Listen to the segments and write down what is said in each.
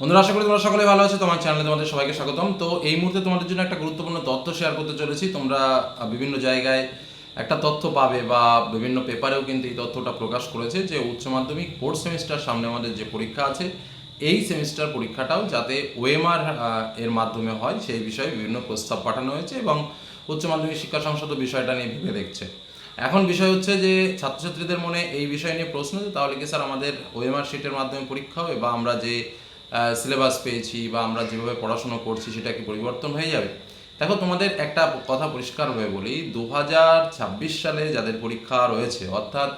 বন্ধুরা, আশা করি তোমরা সকলে ভালো আছো। তোমার চ্যানেলে তোমাদের সবাইকে স্বাগতম। তো এই মুহূর্তে তোমাদের জন্য একটা গুরুত্বপূর্ণ তথ্য শেয়ার করতে চলেছি। তোমরা বিভিন্ন জায়গায় একটা তথ্য পাবে বা বিভিন্ন পেপারেও কিন্তু এই তথ্যটা প্রকাশ করেছে যে উচ্চ মাধ্যমিক ফোর্থ সেমিস্টার সামনে আমাদের যে পরীক্ষা আছে, এই সেমিস্টার পরীক্ষাটাও যাতে ওএমআর এর মাধ্যমে হয়, সেই বিষয়ে বিভিন্ন প্রস্তাব পাঠানো হয়েছে এবং উচ্চ মাধ্যমিক শিক্ষা সংসদ বিষয়টা নিয়ে ভেবে দেখছে। এখন বিষয় হচ্ছে যে ছাত্রছাত্রীদের মনে এই বিষয় নিয়ে প্রশ্ন তাহলে কি স্যার আমাদের ওএমআর শিটের মাধ্যমে পরীক্ষা হবে বা আমরা যে সিলেবাস পেয়েছি বা আমরা যেভাবে পড়াশোনা করছি সেটা কি পরিবর্তন হয়ে যাবে? দেখো, তোমাদের একটা কথা পরিষ্কার হয়ে বলি দু হাজার ছাব্বিশ সালে যাদের পরীক্ষা রয়েছে, অর্থাৎ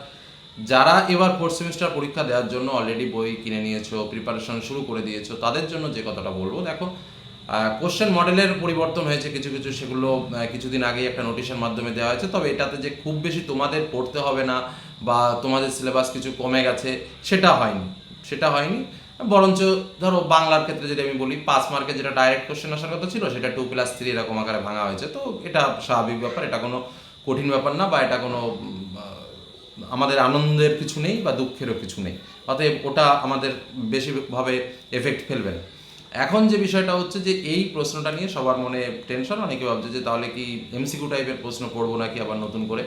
যারা এবার ফোর্থ সেমিস্টার পরীক্ষা দেওয়ার জন্য অলরেডি বই কিনে নিয়েছো প্রিপারেশন শুরু করে দিয়েছ, তাদের জন্য যে কথাটা বলব, দেখো কোশ্চেন মডেলের পরিবর্তন হয়েছে কিছু কিছু, সেগুলো কিছুদিন আগেই একটা নোটিশের মাধ্যমে দেওয়া হয়েছে, তবে এটাতে যে খুব বেশি তোমাদের পড়তে হবে না বা তোমাদের সিলেবাস কিছু কমে গেছে, সেটা হয়নি সেটা হয়নি। বরঞ্চ ধরো বাংলার ক্ষেত্রে যদি আমি বলি, পাঁচ মার্কে যেটা ডাইরেক্ট কোশ্চেন আসার কথা ছিল, সেটা টু প্লাস থ্রি এরকম আকারে ভাঙা হয়েছে। তো এটা স্বাভাবিক ব্যাপার, এটা কোনো কঠিন ব্যাপার না বা এটা কোনো আমাদের আনন্দের কিছু নেই বা দুঃখেরও কিছু নেই। অতএব ওটা আমাদের বেশিভাবে এফেক্ট ফেলবে না। এখন যে বিষয়টা হচ্ছে যে, এই প্রশ্নটা নিয়ে সবার মনে টেনশন অনেকে ভাবছে যে তাহলে কি এমসিকিউ টাইপের প্রশ্ন করব নাকি আবার নতুন করে?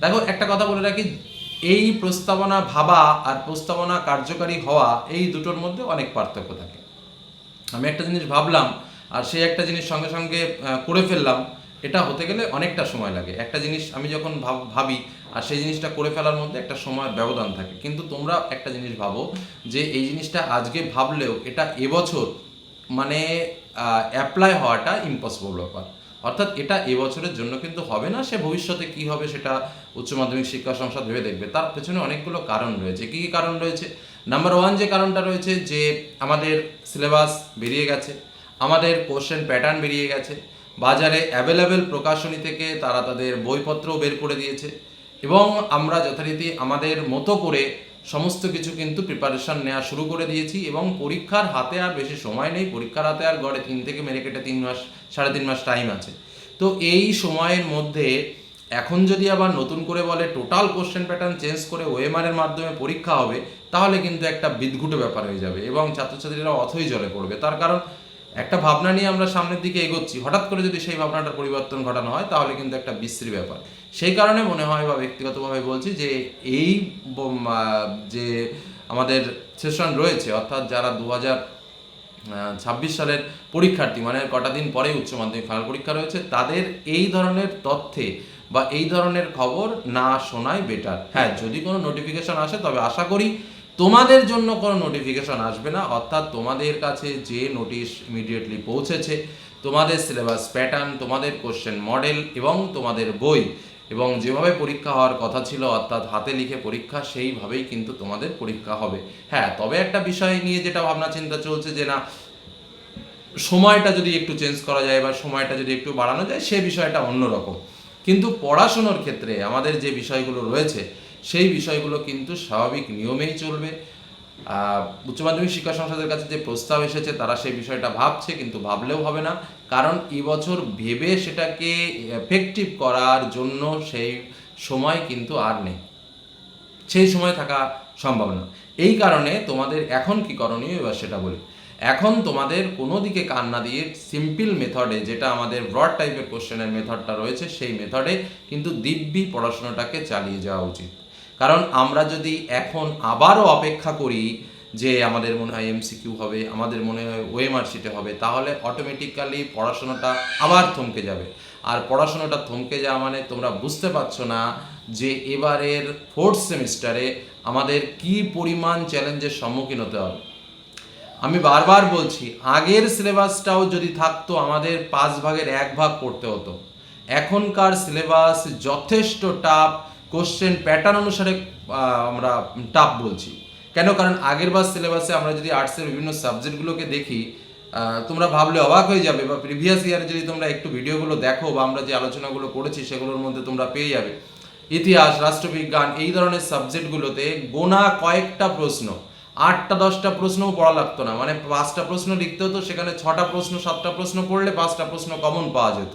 দেখো, একটা কথা বলে রাখি এই প্রস্তাবনা ভাবা আর প্রস্তাবনা কার্যকারী হওয়া এই দুটোর মধ্যে অনেক পার্থক্য থাকে। আমি একটা জিনিস ভাবলাম আর সেই একটা জিনিস সঙ্গে সঙ্গে করে ফেললাম, এটা হতে গেলে অনেকটা সময় লাগে। একটা জিনিস আমি যখন ভাব- আর সেই জিনিসটা করে ফেলার মধ্যে একটা সময়ের ব্যবধান থাকে। কিন্তু তোমরা একটা জিনিস ভাবো যে এই জিনিসটা আজকে ভাবলেও এটা এবছর মানে অ্যাপ্লাই হওয়াটা ইম্পসিবল ব্যাপার। অর্থাৎ এটা এবছরের জন্য কিন্তু হবে না, সে ভবিষ্যতে কি হবে সেটা উচ্চ মাধ্যমিক শিক্ষা সংসদ ভেবে দেখবে। তার পেছনে অনেকগুলো কারণ রয়েছে। কি কি কারণ রয়েছে? নাম্বার ওয়ান যে কারণটা রয়েছে যে আমাদের সিলেবাস বেরিয়ে গেছে, আমাদের কোশ্চেন প্যাটার্ন বেরিয়ে গেছে, বাজারে অ্যাভেলেবেল প্রকাশনী থেকে তারা তাদের বইপত্রও বের করে দিয়েছে এবং আমরা যথারীতি আমাদের মতো করে সমস্ত কিছু কিন্তু প্রিপারেশন নেওয়া শুরু করে দিয়েছি এবং পরীক্ষার হাতে আর বেশি সময় নেই। পরীক্ষার হাতে আর গড়ে তিন থেকে মেরে কেটে তিন মাস, সাড়ে তিন মাস টাইম আছে। তো এই সময়ের মধ্যে এখন যদি আবার নতুন করে বলে টোটাল কোশ্চেন প্যাটার্ন চেঞ্জ করে ওএমআর এর মাধ্যমে পরীক্ষা হবে, তাহলে কিন্তু একটা বিদঘুটে ব্যাপার হয়ে যাবে এবং ছাত্রছাত্রীরা অথই জলে পড়বে। তার কারণ একটা ভাবনা নিয়ে আমরা সামনের দিকে এগোচ্ছি, হঠাৎ করে যদি সেই ভাবনাটার পরিবর্তন ঘটানো হয়, তাহলে কিন্তু একটা বিশ্রী ব্যাপার। সেই কারণে মনে হয় বা ব্যক্তিগতভাবে বলছি যে এই যে আমাদের সেশন রয়েছে, অর্থাৎ যারা দু ছাব্বিশ সালের পরীক্ষার্থী মানে কটা দিন পরে উচ্চ মাধ্যমিক ফাইনাল পরীক্ষা রয়েছে, তাদের এই ধরনের তথ্যে বা এই ধরনের খবর না শোনাই বেটার হ্যাঁ যদি কোনো নোটিফিকেশন আসে, তবে আশা করি তোমাদের জন্য কোনো নোটিফিকেশন আসবে না, অর্থাৎ তোমাদের কাছে যে নোটিশ ইমিডিয়েটলি পৌঁছেছে, তোমাদের সিলেবাস প্যাটার্ন তোমাদের কোশ্চেন মডেল এবং তোমাদের বই এবং যেভাবে পরীক্ষা হওয়ার কথা ছিল, অর্থাৎ হাতে লিখে পরীক্ষা, সেইভাবেই কিন্তু তোমাদের পরীক্ষা হবে। হ্যাঁ তবে একটা বিষয় নিয়ে যেটা ভাবনা চিন্তা চলছে যে না, সময়টা যদি একটু চেঞ্জ করা যায় বা সময়টা যদি একটু বাড়ানো যায়, সে বিষয়টা অন্যরকম। কিন্তু পড়াশুনোর ক্ষেত্রে আমাদের যে বিষয়গুলো রয়েছে সেই বিষয়গুলো কিন্তু স্বাভাবিক নিয়মেই চলবে। উচ্চ মাধ্যমিক শিক্ষা সংসদের কাছে যে প্রস্তাব এসেছে, তারা সেই বিষয়টা ভাবছে, কিন্তু ভাবলেও হবে না। কারণ এবছর ভেবে সেটাকে এফেক্টিভ করার জন্য সেই সময় কিন্তু আর নেই। সেই সময় থাকা সম্ভব না। এই কারণে তোমাদের এখন কি করণীয়, এবার সেটা বলি। এখন তোমাদের কোনো দিকে কান না দিয়ে সিম্পল মেথডে যেটা আমাদের ব্রড টাইপের কোশ্চেনের মেথডটা রয়েছে, সেই মেথডে কিন্তু দিব্যি পড়াশোনাটাকে চালিয়ে যাওয়া উচিত। কারণ আমরা যদি এখন আবারও অপেক্ষা করি যে আমাদের মনে হয় এমসিকিউ হবে, আমাদের মনে হয় ওএমআর শিটে হবে, তাহলে অটোমেটিক্যালি পড়াশোনাটা আবার থমকে যাবে। আর পড়াশোনাটা থমকে যাওয়া মানে তোমরা বুঝতে পারছ না যে এবারের ফোর্থ সেমিস্টারে আমাদের কি পরিমাণ চ্যালেঞ্জের সম্মুখীন হতে হবে। আমি বারবার বলছি, আগের সিলেবাসটাও যদি থাকতো, আমাদের পাঁচ ভাগের এক ভাগ পড়তে হতো। এখনকার সিলেবাস যথেষ্ট টাফ কোশ্চেন প্যাটার্ন অনুসারে আমরা টাফ বলছি। কেন? কারণ আগের বার সিলেবাসে আমরা যদি আর্টসের বিভিন্ন সাবজেক্টগুলোকে দেখি তোমরা ভাবলে অবাক হয়ে যাবে বা প্রিভিয়াস ইয়ারে যদি তোমরা একটু ভিডিওগুলো দেখো বা আমরা যে আলোচনাগুলো করেছি সেগুলোর মধ্যে তোমরা পেয়ে যাবে। ইতিহাস, রাষ্ট্রবিজ্ঞান এই ধরনের সাবজেক্টগুলোতে গোনা কয়েকটা প্রশ্ন, আটটা, দশটা প্রশ্নও পড়া লাগতো না। মানে পাঁচটা প্রশ্ন লিখতে হতো, সেখানে ছটা প্রশ্ন, সাতটা প্রশ্ন পড়লে পাঁচটা প্রশ্ন কমন পাওয়া যেত।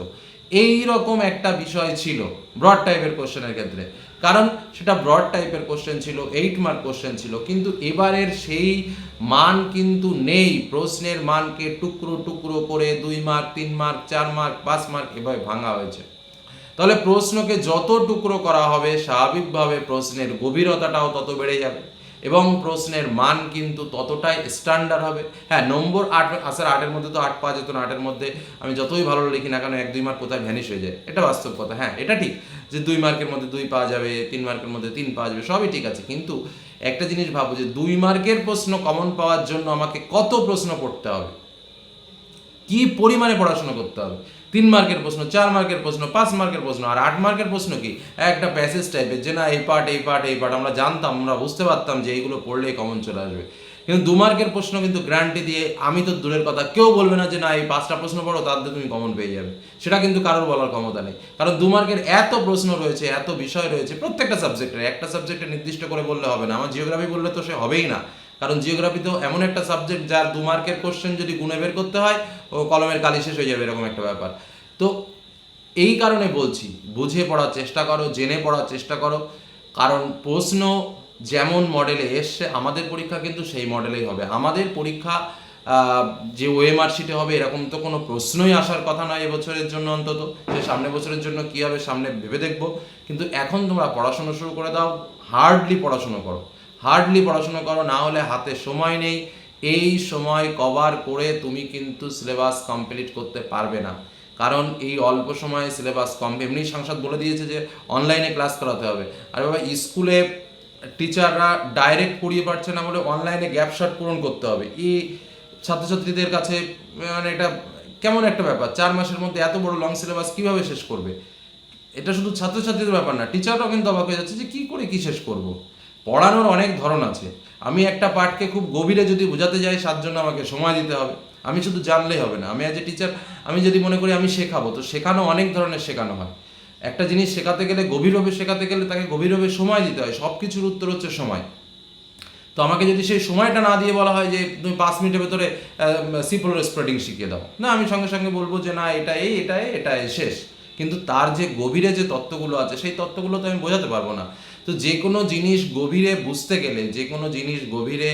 এই রকম একটা বিষয় ছিল ব্রড টাইপের কোশ্চেনের ক্ষেত্রে। কারণ সেটা ব্রড টাইপের কোশ্চেন ছিল এইট মার্ক কোশ্চেন ছিল, কিন্তু এবারের সেই মান কিন্তু নেই। প্রশ্নের মানকে টুকরো টুকরো করে দুই মার্ক তিন মার্ক চার মার্ক পাঁচ মার্ক এভাবে ভাঙা হয়েছে। তাহলে প্রশ্নকে যত টুকরো করা হবে, স্বাভাবিকভাবে প্রশ্নের গভীরতাটাও তত বেড়ে যাবে। এবং প্রশ্নের মান কিন্তু ততটাই স্ট্যান্ডার্ড হবে। হ্যাঁ নম্বর আট আসার আটের মধ্যে তো আট পাওয়া যেত না, আটের মধ্যে আমি যতই ভালো লিখি না কেন, এক, দুই মার্ক কোথায় ভ্যানিশ হয়ে যায়? এটা বাস্তব কথা। হ্যাঁ এটা ঠিক যে দুই মার্কের মধ্যে দুই পাওয়া যাবে, তিন মার্কের মধ্যে তিন পাওয়া যাবে, সবই ঠিক আছে। কিন্তু একটা জিনিস ভাবো যে দুই মার্কের প্রশ্ন কমন পাওয়ার জন্য আমাকে কত প্রশ্ন পড়তে হবে? কি পরিমাণে পড়াশোনা করতে হবে? তিন মার্কের প্রশ্ন, চার মার্কের প্রশ্ন, পাঁচ মার্কের প্রশ্ন, আর আট মার্কের প্রশ্ন কি? একটা প্যাসেজ টাইপের যে না, এই পার্ট এই পার্ট এই পার্ট আমরা জানতাম, আমরা বুঝতে পারতাম যে এইগুলো পড়লেই কমন চলে আসবে। কিন্তু দু মার্কের প্রশ্ন কিন্তু গ্যারান্টি দিয়ে আমি তো দূরের কথা, কেউ বলবে না যে না, এই পাঁচটা প্রশ্ন পড়ো, তার দিয়ে তুমি কমন পেয়ে যাবে। সেটা কিন্তু কারোর বলার ক্ষমতা নেই। কারণ দু মার্কের এত প্রশ্ন রয়েছে, এত বিষয় রয়েছে, প্রত্যেকটা সাবজেক্টের একটা সাবজেক্টে নির্দিষ্ট করে বললে হবে না। আমার জিওগ্রাফি বললে তো সে হবেই না। কারণ জিওগ্রাফি তো এমন একটা সাবজেক্ট যার দু মার্কের কোশ্চেন যদি গুণে বের করতে হয়, ও কলমের কালি শেষ হয়ে যাবে এরকম একটা ব্যাপার। তো এই কারণে বলছি, বুঝে পড়ার চেষ্টা করো, জেনে পড়ার চেষ্টা করো। কারণ প্রশ্ন যেমন মডেলে এসছে, আমাদের পরীক্ষা কিন্তু সেই মডেলেই হবে। আমাদের পরীক্ষা যে ওএমআর হবে, এরকম তো কোনো প্রশ্নই আসার কথা নয় এবছরের জন্য অন্তত। যে সামনে বছরের জন্য কী হবে, সামনে ভেবে দেখব। কিন্তু এখন তোমরা পড়াশোনা শুরু করে দাও হার্ডলি পড়াশুনো করো। হার্ডলি পড়াশোনা করো, না হলে হাতে সময় নেই। এই সময় কভার করে তুমি কিন্তু সিলেবাস কমপ্লিট করতে পারবে না। কারণ এই অল্প সময়ে সিলেবাস কম, এমনি সাংসদ বলে দিয়েছে যে অনলাইনে ক্লাস করাতে হবে। আর বাবা, স্কুলে টিচাররা ডাইরেক্ট পড়িয়ে পারছে না বলে অনলাইনে গ্যাপ শট পূরণ করতে হবে। এই ছাত্রছাত্রীদের কাছে মানে এটা কেমন একটা ব্যাপার? চার মাসের মধ্যে এত বড় লং সিলেবাস কীভাবে শেষ করবে? এটা শুধু ছাত্রছাত্রীদের ব্যাপার না টিচাররাও কিন্তু অবাক হয়ে যাচ্ছে যে কী করে কী শেষ করব? পড়ানোর অনেক ধরন আছে। আমি একটা পাঠকে খুব গভীরে যদি বোঝাতে যাই জন্য আমাকে সময় দিতে হবে। আমি শুধু জানলেই হবে না। আমি অ্যাজ এ টিচার আমি যদি মনে করি আমি শেখাবো, তো শেখানো অনেক ধরনের শেখানো হয়। একটা জিনিস শেখাতে গেলে, গভীরভাবে শেখাতে গেলে তাকে গভীরভাবে সময় দিতে হয়। সব কিছুর উত্তর হচ্ছে সময়। তো আমাকে যদি সেই সময়টা না দিয়ে বলা হয় যে, তুমি পাঁচ মিনিটের ভেতরে সিপল স্প্রেডিং শিখিয়ে দাও। না, আমি সঙ্গে সঙ্গে বলব যে, না, এটা এই, এটা এটা শেষ। কিন্তু তার যে গভীরে যে তত্ত্বগুলো আছে, সেই তত্ত্বগুলো তো আমি বোঝাতে পারব না। তো যে কোনো জিনিস গভীরে বুঝতে গেলে, যে কোনো জিনিস গভীরে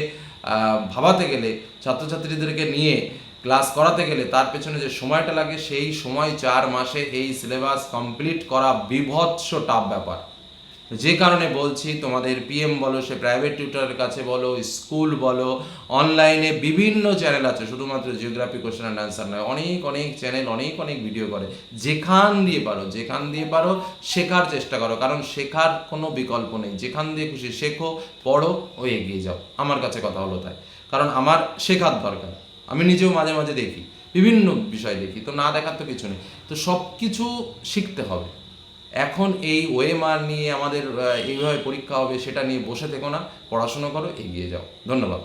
ভাবাতে গেলে, ছাত্রছাত্রীদেরকে নিয়ে ক্লাস করাতে গেলে তার পেছনে যে সময়টা লাগে, সেই সময় চার মাসে এই সিলেবাস কমপ্লিট করা বিভৎস টাফ ব্যাপার। যে কারণে বলছি, তোমাদের পিএম বলো, সে প্রাইভেট টিউটরের কাছে বলো স্কুল বলো অনলাইনে বিভিন্ন চ্যানেল আছে, শুধুমাত্র জিওগ্রাফি কোশ্চেন অ্যান্ড অ্যান্সার নয়, অনেক অনেক চ্যানেল অনেক অনেক ভিডিও করে। যেখান দিয়ে পারো, যেখান দিয়ে পারো, শেখার চেষ্টা করো, কারণ শেখার কোনো বিকল্প নেই। যেখান দিয়ে খুশি শেখো, পড়ো, ও এগিয়ে যাও। আমার কাছে কথা হলো তাই। কারণ আমার শেখার দরকার। আমি নিজেও মাঝে মাঝে দেখি, বিভিন্ন বিষয় দেখি, তো না দেখার তো কিছু নেই। তো সব কিছু শিখতে হবে। এখন এই ওয়েমার নিয়ে আমাদের এইভাবে পরীক্ষা হবে, সেটা নিয়ে বসে থেকো না, পড়াশুনো করো, এগিয়ে যাও। ধন্যবাদ।